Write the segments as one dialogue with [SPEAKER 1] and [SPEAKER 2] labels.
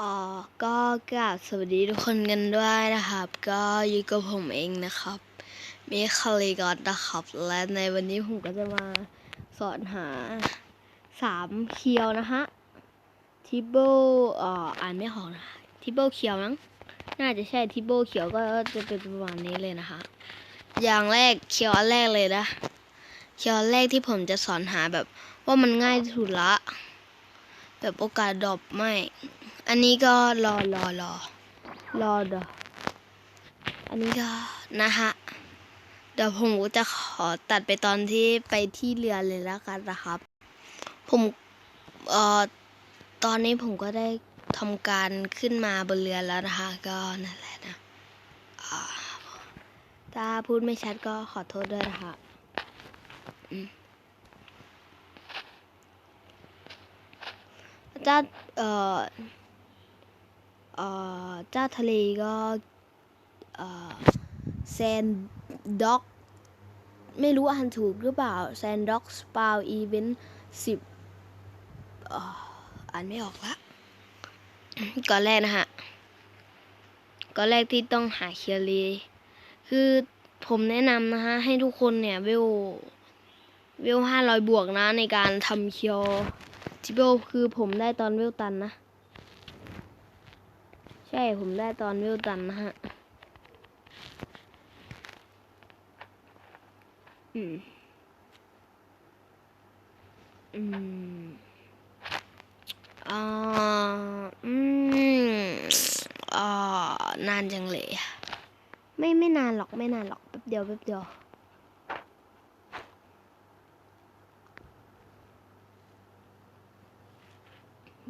[SPEAKER 1] อ่าก็กราบสวัสดีทุกคนกันด้วยนะครับ ก็อยู่กับผมเองนะครับเมคาลีกอนนะครับ และในวันนี้ผมก็จะมาสอนหาสามเคียวนะฮะทิเบิลอ่าอ่านไม่ออกนะทิเบิลเคียวมั้งน่าจะใช่ทิเบิลเขียวก็จะเป็นประมาณนี้เลยนะคะ อย่างแรกเคียวอันแรกเลยนะ เคียวอันแรกที่ผมจะสอนหาแบบว่ามันง่ายที่สุดละ แบบโอกาสดรอปไม่ อันนี้ก็รอรอรอรอเดออันนี้ก็นะฮะ เดี๋ยวผมก็จะขอตัดไปตอนที่ไปที่เรือเลยแล้วกันนะครับ ผมเอ่อตอนนี้ผมก็ได้ทำการขึ้นมาบนเรือแล้วนะคะ ก็นั่นแหละนะอ่าถ้าพูดไม่ชัดก็ขอโทษด้วยนะคะอืม เจ้าเอ่อเอ่อเจ้าทะเลก็เอ่อแซนด็อกไม่รู้อ่านถูกหรือเปล่าแซนด็อกสปาวอีเวนต์สิบอ่านไม่ออกละก่อนแรกนะฮะก่อนแรกที่ต้องหาเคียรีคือผมแนะนำนะฮะ ให้ทุกคนเนี่ยเวลเวลห้าร้อยบวกนะในการทำเคียว ทิเบลคือผมได้ตอนเวลตันนะ ใช่ผมได้ตอนวิวตันนะฮะ อืม อืมอ่าอืมอ่านานจังเลย ไม่ไม่นานหรอกไม่นานหรอก แป๊บเดียวแป๊บเดียว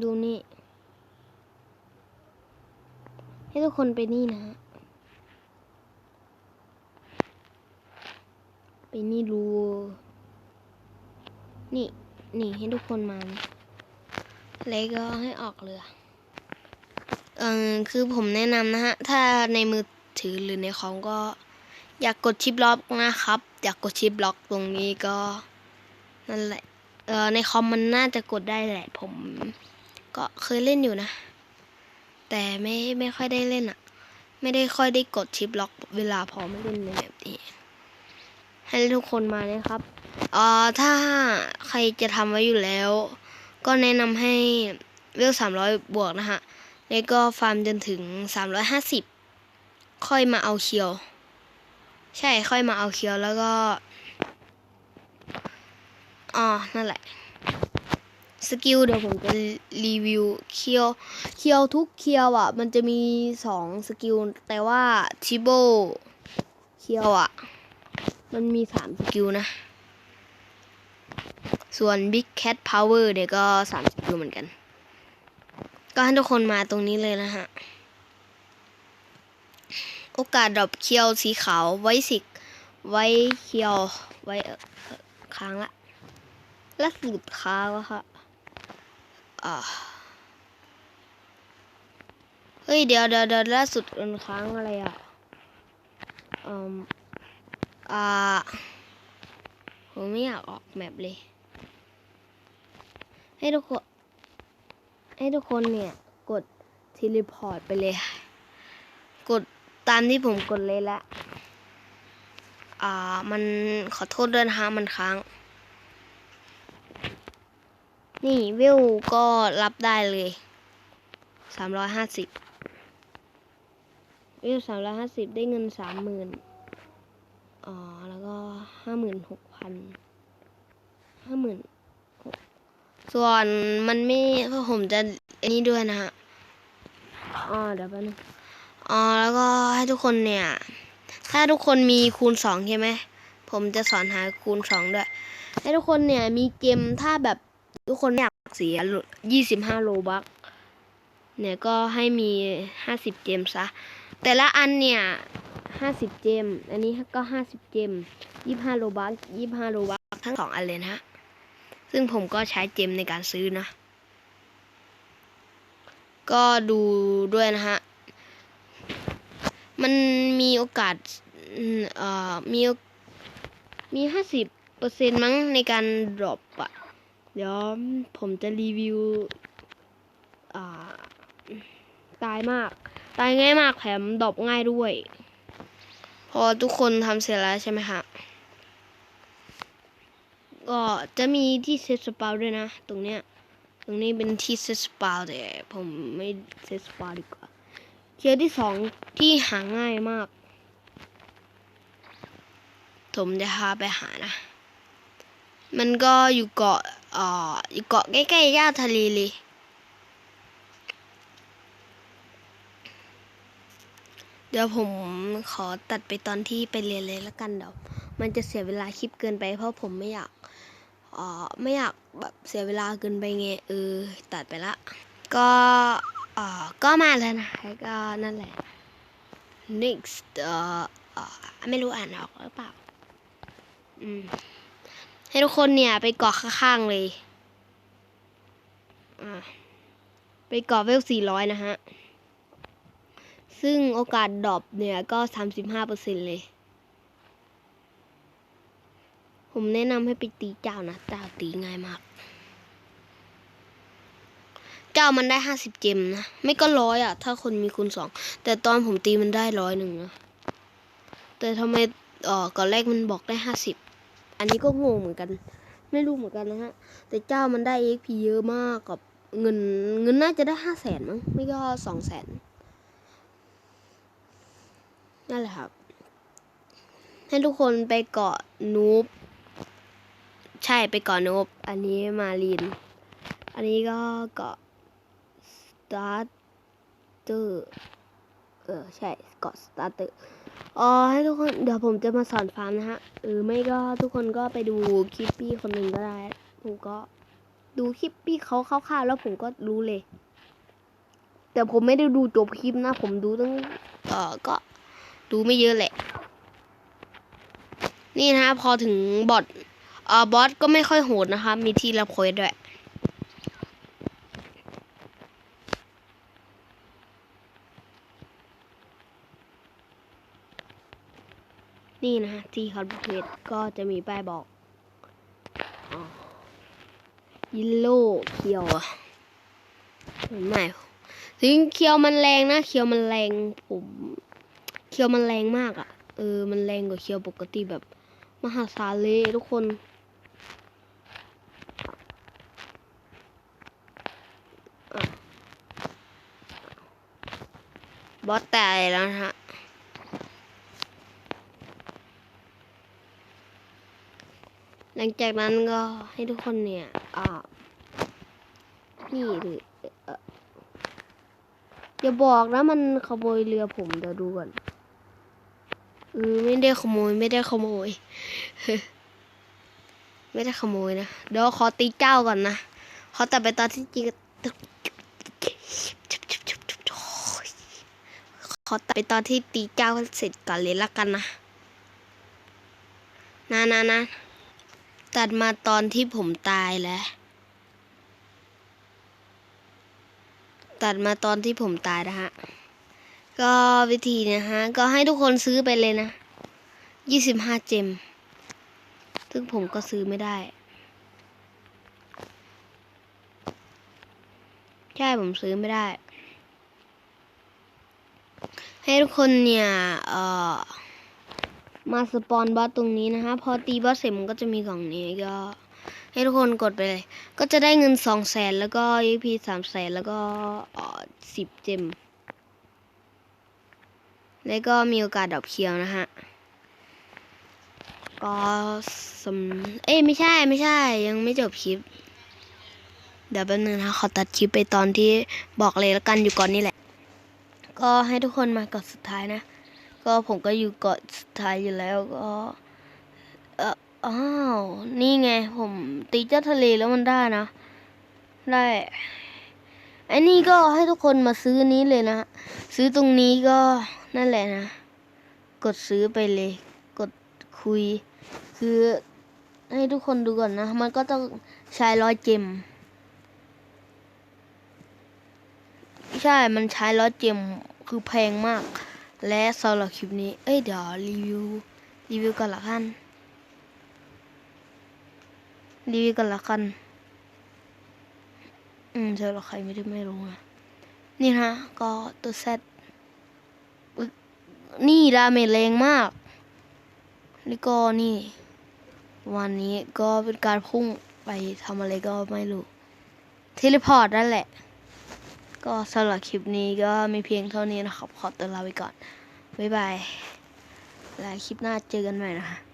[SPEAKER 1] ดูนี่ ให้ทุกคนไปนี่นะ ไปนี่รูนี่ นี่ให้ทุกคนมานะแล้วก็ให้ออกเรือ เออคือผมแนะนำนะฮะ ถ้าในมือถือหรือในคอมก็ อยากกดชิปล็อกนะครับ อยากกดชิปล็อกตรงนี้ก็ นั่นแหละ เออในคอมมันน่าจะกดได้แหละผม ก็เคยเล่นอยู่นะ แต่ไม่ไม่ค่อยได้เล่นอะ่ะไม่ได้ค่อยได้กดชิปล็อกเวลาพอไม่เล่นในแบบนี้ ให้ทุกคนมานะครับเอ่อถ้าใครจะทำไว้อยู่แล้ว ก็แนะนำให้เวลสามร้อยบวกนะฮะแล้วก็ฟาร์มจนถึงสามร้อยห้าสิบค่อยมาเอาเคียว ใช่ค่อยมาเอาเคียวแล้วก็อ๋อนั่นแหละ สกิลเดี๋ยวผมจะรีวิวเคียวเคียวทุกเคียวอะ มันจะมีสองสกิล แต่ว่าทิโบเคียวอะ มันมีสามสกิลนะ ส่วน Big Cat Power เดี๋ยวก็สามสกิลเหมือนกัน ก็ให้ทุกคนมาตรงนี้เลยนะฮะ โอกาสดรอปเคียวสีขาวไว้สิก ไว้เคียวไว้ค้างละและหลุดค้างแล้วค่ะ เฮ้ย เดี๋ยวเดี๋ยวเดี๋ยวล่าสุดมันค้างอะไรอะอืมอ่าผมไม่อยากออกแมปเลย ให้ทุกคน ให้ทุกคนเนี่ย กดทเลพอร์ตไปเลย กดตามที่ผมกดเลยละ อ่า มันขอโทษด้วยนะคะมันค้าง นี่วิวก็รับได้เลยสามร้อยห้าสิบวิวสามร้อยห้าสิบได้เงินสามหมื่นอ๋อ แล้วก็ห้าหมื่นหกพันห้าหมื่นส่วนมันไม่เพราะผมจะอันนี้ด้วยนะฮะ อ๋อ เดี๋ยวแป๊บนึงอ๋อ แล้วก็ให้ทุกคนเนี่ย ถ้าทุกคนมีคูณสองใช่ไหม ผมจะสอนหาคูณสองด้วย ให้ทุกคนเนี่ยมีเกมถ้าแบบ ทุกคนอยากเสียยี่สิบห้าโลบักเนี่ยก็ให้มีห้าสิบเจมซะ แต่ละอันเนี่ยห้าสิบเจม อันนี้ก็ห้าสิบเจมยี่ห้าโลบักยี่ห้าโลบักทั้งสองอันเลยนะฮะ ซึ่งผมก็ใช้เจมในการซื้อนะ ก็ดูด้วยนะฮะ มันมีโอกาสมเอ่อมีมีห้าสิบเปอร์เซ็นต์มั้งในการดรอปอะ เดี๋ยวผมจะรีวิว อ่า ตายมาก ตายง่ายมากแถมดอปง่ายด้วย พอทุกคนทำเสร็จแล้วใช่ไหมคะก็จะมีที่เซตสปาวด้วยนะ ตรงเนี้ย ตรงนี้เป็นที่เซตสปาวแต่ผมไม่เซตสปาวดีกว่าเคียวที่สองที่หาง่ายมาก ผมจะพาไปหานะ มันก็อยู่เกาะ อ่อเกาะใกล้ๆย่าทะเลเลยเดี๋ยวผมขอตัดไปตอนที่ไปเรียนเลยละกันเดี๋ยวมันจะเสียเวลาคลิปเกินไป เพราะผมไม่อยากเอ่อไม่อยากแบบเสียเวลาเกินไปไงเออตัดไปละ ก็อ่อก็มาแล้วนะก็นั่นแหละ next เอ่อเอ่อไม่รู้อ่านออกหรือเปล่า อืม ให้ทุกคนเนี่ยไปเกาะข้างๆเลยอ่าไปเกาะเวลสี่ร้อยนะฮะ ซึ่งโอกาสดรอปเนี่ยก็สามสิบห้าเปอร์เซ็นเลย ผมแนะนำให้ไปตีเจ้านะ เจ้าตีง่ายมาก เจ้ามันได้ห้าสิบเจมนะ ไม่ก็ร้อยอะถ้าคนมีคูณสอง แต่ตอนผมตีมันได้ร้อยหนึ่งนะ แต่ทำไมอ่อก่อนแรกมันบอกได้ห้าสิบ อันนี้ก็งงเหมือนกัน ไม่รู้เหมือนกันนะฮะ แต่เจ้ามันได้ XP เยอะมากกับเงินเงินน่าจะได้ห้าแสนมั้งไม่ก็สองแสนนั่นแหละครับ ให้ทุกคนไปเกาะนูบใช่ไปเกาะนูบอันนี้มาลินอันนี้ก็เกาะสตาร์เตอร์ เออใช่เกาะสตาร์เตอร์อ๋อให้ทุกคนเดี๋ยวผมจะมาสอนฟาร์มนะฮะเออไม่ก็ทุกคนก็ไปดูคลิปพี่คนหนึ่งก็ได้ ผมก็ดูคลิปพี่เขาคร่าวๆแล้วผมก็รู้เลย แต่ผมไม่ได้ดูจบคลิปนะ ผมดูตั้งเออก็ดูไม่เยอะแหละ นี่นะพอถึงบอทเออบอสก็ไม่ค่อยโหดนะคะ มีที่รับเควสด้วย นี่นะฮะที่รับเควสก็จะมีป้ายบอกยิโลเคียวอะไม่ถึงเคียวมันแรงนะเคียวมันแรงผมเคียวมันแรงมากอะ่ะเออ มันแรงกว่าเคียวปกติแบบ มหาศาลเลยทุกคนบอสตายแล้วนะฮะ ลังจากนั้นก็ให้ทุกคนเนี่ยอ่านี่หรืออย่าบอกนะมันขโมยเรือผมเดี๋ยวดูก่อนเออไม่ได้ขโมยไม่ได้ขโมย ไม่ได้ขโมยนะเดี๋ยวขอตีเจ้าก่อนนะขอตัดไปตอนที่จริงขอตัดไปตอนที่ตีเจ้าเสร็จก่อนเลยละกันนะนะนะนะ ตัดมาตอนที่ผมตายแล้ว ตัดมาตอนที่ผมตายนะฮะ ก็วิธีนะฮะ ก็ให้ทุกคนซื้อไปเลยนะ ยี่สิบห้าเจม ซึ่งผมก็ซื้อไม่ได้ ใช่ผมซื้อไม่ได้ ให้ทุกคนเนี่ย เอ่อ มาสปอนบอสตรงนี้นะฮะพอตีบอสเสร็จมันก็จะมีกล่องนี้ก็ ให้ทุกคนกดไปเลย ก็จะได้เงินสองแสนแล้วก็ EP สามแสนแล้วก็อ่อสิบเจมแล้วก็มีโอกาสดรอปเคียวนะฮะก็สำเอ้ยไม่ใช่ไม่ใช่ ยังไม่จบคลิป เดี๋ยวแป๊บนึงนะขอตัดคลิปไปตอนที่บอกเลยแล้วกันอยู่ก่อนนี่แหละ ก็ให้ทุกคนมาก่อนสุดท้ายนะ ก็ผมก็อยู่เกาะสุดท้ายอยู่แล้วก็เอออ้าว นี่ไง ผมตีเจ้าทะเลแล้วมันได้นะ ได้ไอ้นี่ก็ให้ทุกคนมาซื้อนี้เลยนะ ซื้อตรงนี้ก็นั่นแหละนะ กดซื้อไปเลย กดคุย คือให้ทุกคนดูก่อนนะ มันก็ต้องใช้ร้อยเจม ใช่ มันใช้ร้อยเจม คือแพงมาก และสำหรับคลิปนี้ เอ้ยเดี๋ยวรีวิว รีวิวกันละกันรีวิวกันละกัน อืมสำหรับใครไม่ได้ไม่รู้นะนี่นะก็ตัวเซตนี่ดาเมจแรงมากนี่ก็นี่ วันนี้ก็เป็นการพุ่งไปทำอะไรก็ไม่รู้ เทเลพอร์ตนั่นแหละ ก็สำหรับคลิปนี้ก็มีเพียงเท่านี้นะครับ ขอตัวลาไปก่อน บ๊ายบาย แล้วคลิปหน้าเจอกันใหม่นะคะ